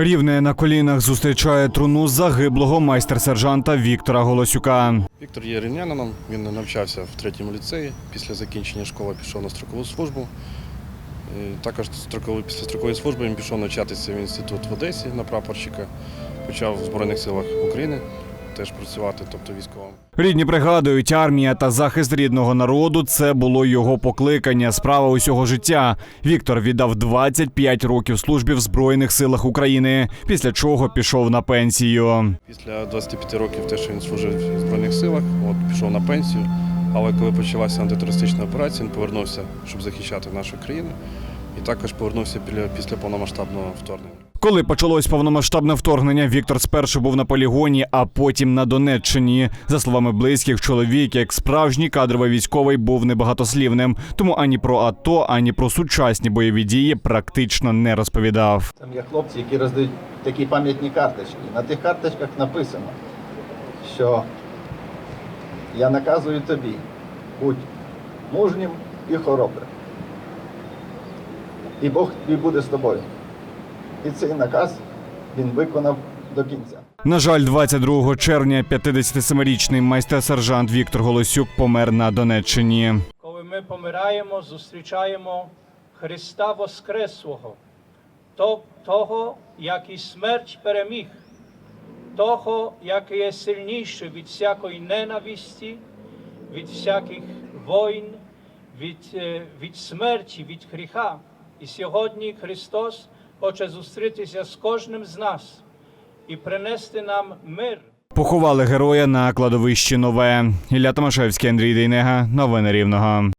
Рівне на колінах зустрічає труну загиблого майстер-сержанта Віктора Голосюка. Віктор є рівнянином, він навчався в третьому ліцеї. Після закінчення школи пішов на строкову службу. Також строковий, після строкової служби він пішов навчатися в інститут в Одесі на прапорщика. Почав в Збройних силах України теж працювати, тобто військовим. Рідні пригадують, армія та захист рідного народу це було його покликання, справа усього життя. Віктор віддав 25 років службі в Збройних силах України, після чого пішов на пенсію. Після 25 років те, що він служив в Збройних силах, от пішов на пенсію. Але коли почалася антитерористична операція, він повернувся, щоб захищати нашу країну. І також повернувся після повномасштабного вторгнення. Коли почалось повномасштабне вторгнення, Віктор спершу був на полігоні, а потім на Донеччині. За словами близьких, чоловік, як справжній кадровий військовий, був небагатослівним, тому ані про АТО, ані про сучасні бойові дії практично не розповідав. Там є хлопці, які роздають такі пам'ятні карточки. На тих карточках написано, що я наказую тобі, будь мужнім і хоробрим. І Бог тобі буде з тобою. І цей наказ він виконав до кінця. На жаль, 22 червня 57-річний майстер-сержант Віктор Голосюк помер на Донеччині. коли ми помираємо, зустрічаємо Христа Воскреслого, то- того, який смерть переміг, того, який є сильніший від всякої ненависті, від всяких воїн, від, е, від смерті, від гріха. І сьогодні Христос хоче зустрітися з кожним з нас і принести нам мир. Поховали героя на кладовищі Нове. Ілля Томашевський, Андрій Дейнега. Новини Рівного.